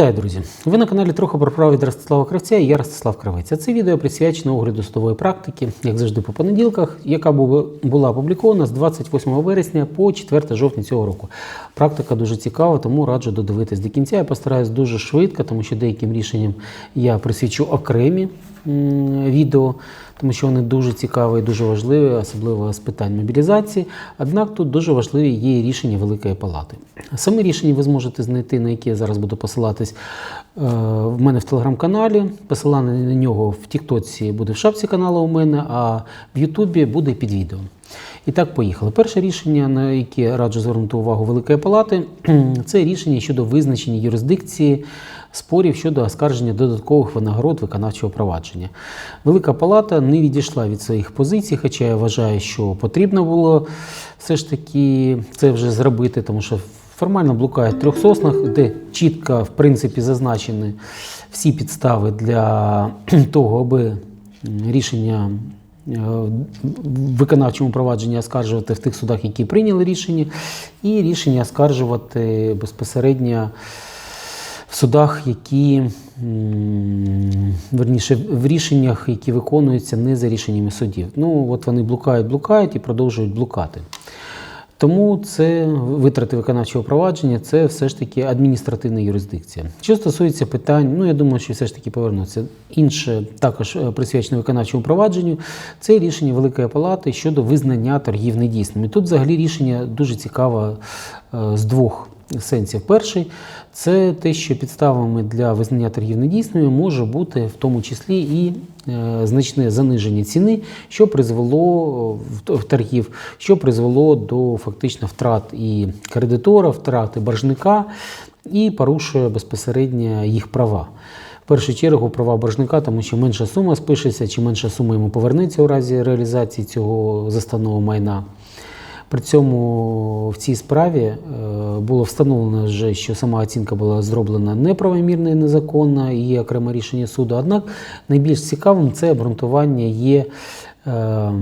Вітаю, друзі! Ви на каналі трохи про право від Ростислава Кравця і я Ростислав Кравець. А Це відео присвячено огляду судової практики, як завжди по понеділках, яка бу- була опублікована з 28 вересня по 4 жовтня цього року. Практика дуже цікава, тому раджу додивитись до кінця. Я постараюсь дуже швидко, тому що деяким рішенням я присвячу окремі відео, тому що вони дуже цікаві і дуже важливі, особливо з питань мобілізації. Однак тут дуже важливі є рішення Великої Палати. Саме рішення ви зможете знайти, на яке я зараз буду посилатись е, в мене в телеграм-каналі. Посилання на нього в Тіктоці буде в шапці каналу у мене, а в Ютубі буде під відео. І так, поїхали. Перше рішення, на яке раджу звернути увагу Великої Палати, це рішення щодо визначення юрисдикції спорів щодо оскарження додаткових винагород виконавчого провадження. Велика Палата не відійшла від своїх позицій, хоча я вважаю, що потрібно було все ж таки це вже зробити, тому що формально блукає в трьох соснах, де чітко, в принципі, зазначені всі підстави для того, аби рішення е, в виконавчому провадженні оскаржувати в тих судах, які прийняли рішення, і рішення оскаржувати безпосередньо судах, які верніше в рішеннях, які виконуються не за рішеннями судів. Ну от вони блукають, блукають і продовжують блукати. Тому це витрати виконавчого провадження, це все ж таки адміністративна юрисдикція. Що стосується питань, ну я думаю, що все ж таки повернуться. Інше також е, присвячене виконавчому провадженню, це рішення Великої Палати щодо визнання торгів недійсними. Тут взагалі рішення дуже цікаве е, з двох сенсів. Перший це те, що підставами для визнання торгів недійсними може бути в тому числі і е, значне заниження ціни, що призвело в торгів, що призвело до фактично втрат і кредитора, втрати боржника і порушує безпосередньо їх права. В першу чергу права боржника, тому що менша сума спишеться, чи менша сума йому повернеться у разі реалізації цього заставного майна. При цьому в цій справі е, було встановлено вже, що сама оцінка була зроблена неправомірно і незаконно, і окреме рішення суду. Однак найбільш цікавим це обґрунтування є е,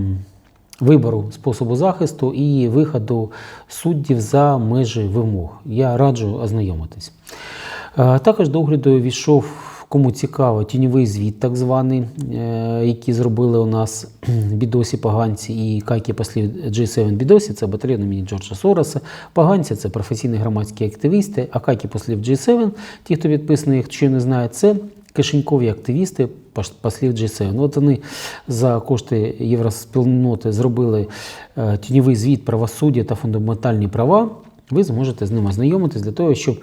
вибору способу захисту і виходу суддів за межі вимог. Я раджу ознайомитись. Е, Також до огляду війшов, кому цікаво, тіньовий звіт, так званий, е, який зробили у нас бідосі поганці і кайки послів G7 бідосі, це батальйон імені Джорджа Сороса. Поганці це професійні громадські активісти, а кайки послів G7, ті, хто підписаний, якщо не знає, це кишенькові активісти послів G7. От вони за кошти євроспільноти зробили е, тіньовий звіт правосуддя та фундаментальні права. Ви зможете з ним ознайомитись для того, щоб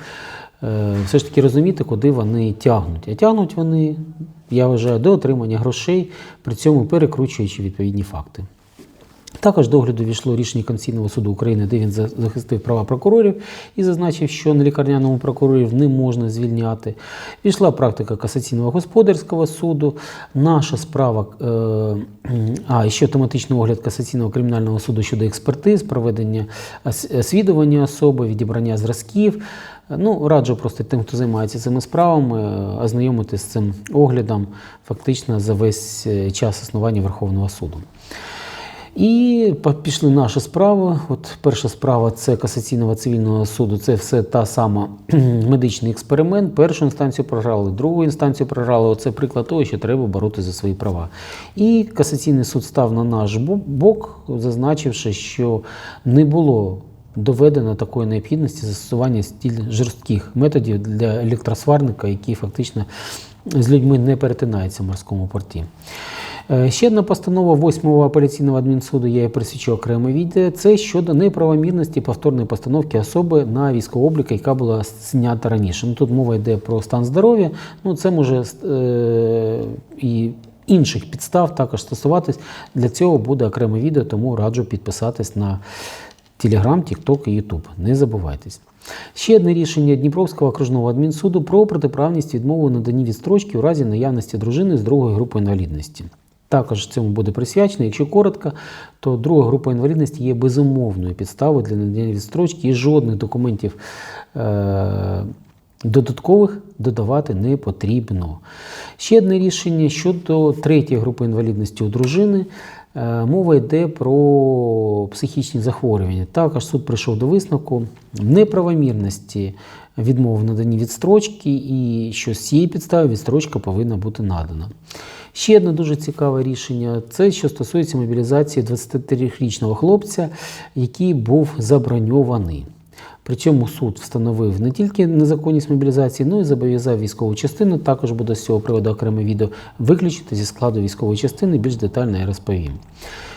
все ж таки розуміти, куди вони тягнуть. А тягнуть вони, я вважаю, до отримання грошей, при цьому перекручуючи відповідні факти. Також до огляду війшло рішення Конституційного суду України, де він за- захистив права прокурорів і зазначив, що на лікарняному прокурорів не можна звільняти. Війшла практика касаційного господарського суду. Наша справа, е, а і ще автоматичний огляд касаційного кримінального суду щодо експертиз, проведення ос- освідування особи, відібрання зразків. Ну, раджу просто тим, хто займається цими справами, е, ознайомитися з цим оглядом фактично за весь е, час існування Верховного суду. І пішли наші справи. От перша справа це касаційного цивільного суду. Це все та сама медичний експеримент. Першу інстанцію програли, другу інстанцію програли. Оце приклад того, що треба боротися за свої права. І касаційний суд став на наш бок, зазначивши, що не було доведено такої необхідності застосування стіль жорстких методів для електросварника, які фактично з людьми не перетинаються в морському порті. Е, Ще одна постанова 8-го апеляційного адмінсуду, я її присвячу окреме відео, це щодо неправомірності повторної постановки особи на військовий облік, яка була знята раніше. Ну, тут мова йде про стан здоров'я, ну це може е, і інших підстав також стосуватись. Для цього буде окреме відео, тому раджу підписатись на Телеграм, Тікток і Ютуб. Не забувайтесь. Ще одне рішення Дніпровського окружного адмінсуду про протиправність відмови у наданні відстрочки у разі наявності дружини з другої групи інвалідності. Також цьому буде присвячено. Якщо коротко, то друга група інвалідності є безумовною підставою для надання відстрочки і жодних документів е- додаткових додавати не потрібно. Ще одне рішення щодо третьої групи інвалідності у дружини. Е, Мова йде про психічні захворювання. Також суд прийшов до висновку неправомірності відмови в наданні відстрочки, і що з цієї підстави відстрочка повинна бути надана. Ще одне дуже цікаве рішення це що стосується мобілізації 23-річного хлопця, який був заброньований. При цьому суд встановив не тільки незаконність мобілізації, але й зобов'язав військову частину. Також буде з цього приводу окреме відео виключити зі складу військової частини. Більш детально я розповім.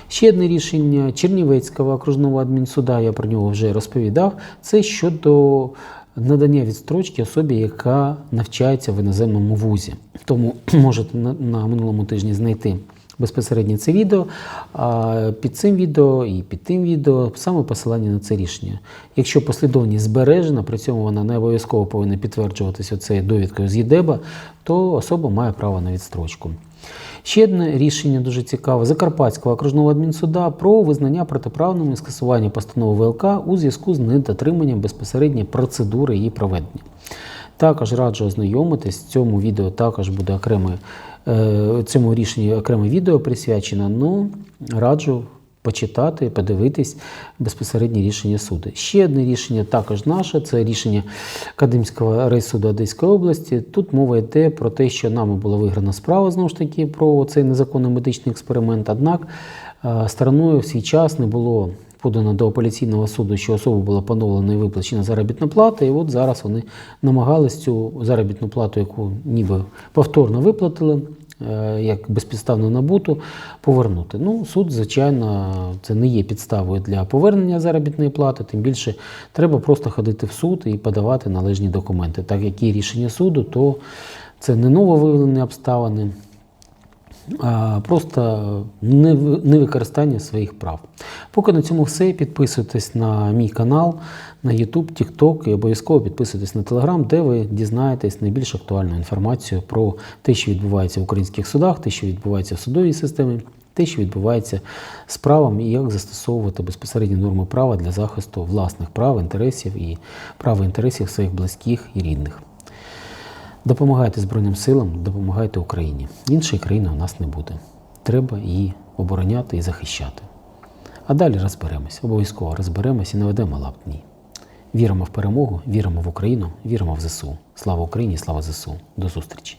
Ще одне рішення Чернівецького окружного адмінсуда, я про нього вже розповідав. Це щодо надання відстрочки особі, яка навчається в іноземному вузі. Тому можете на, на минулому тижні знайти безпосередньо це відео. А під цим відео і під тим відео саме посилання на це рішення. Якщо послідовність збережена, при цьому вона не обов'язково повинна підтверджуватися цією довідкою з ЄДЕБа, то особа має право на відстрочку. Ще одне рішення дуже цікаве Закарпатського окружного адмінсуда про визнання протиправним і скасування постанови ВЛК у зв'язку з недотриманням безпосередньо процедури її проведення. Також раджу ознайомитись. В цьому відео також буде окреме е, цьому рішенню окреме відео присвячено. Ну раджу почитати, подивитись безпосереднє рішення суду. Ще одне рішення також наше це рішення Академського райсуду Одеської області. Тут мова йде про те, що нами була виграна справа знову ж таки про цей незаконний медичний експеримент. Однак е, стороною в свій час не було подано до апеляційного суду, що особу була поновлена і виплачена заробітна плата, і от зараз вони намагались цю заробітну плату, яку ніби повторно виплатили, е, як безпідставно набуту, повернути. Ну, суд, звичайно, це не є підставою для повернення заробітної плати, тим більше треба просто ходити в суд і подавати належні документи. Так як є рішення суду, то це не нововиявлені обставини просто неви- невикористання своїх прав. Поки на цьому все. Підписуйтесь на мій канал, на YouTube, TikTok і обов'язково підписуйтесь на Telegram, де ви дізнаєтесь найбільш актуальну інформацію про те, що відбувається в українських судах, те, що відбувається в судовій системі, те, що відбувається з правом і як застосовувати безпосередні норми права для захисту власних прав, інтересів і прав інтересів своїх близьких і рідних. Допомагайте Збройним силам, допомагайте Україні. Іншої країни у нас не буде. Треба її обороняти і захищати. А далі розберемось, обов'язково розберемось і наведемо лап дні. Віримо в перемогу, віримо в Україну, віримо в ЗСУ. Слава Україні, слава ЗСУ. До зустрічі!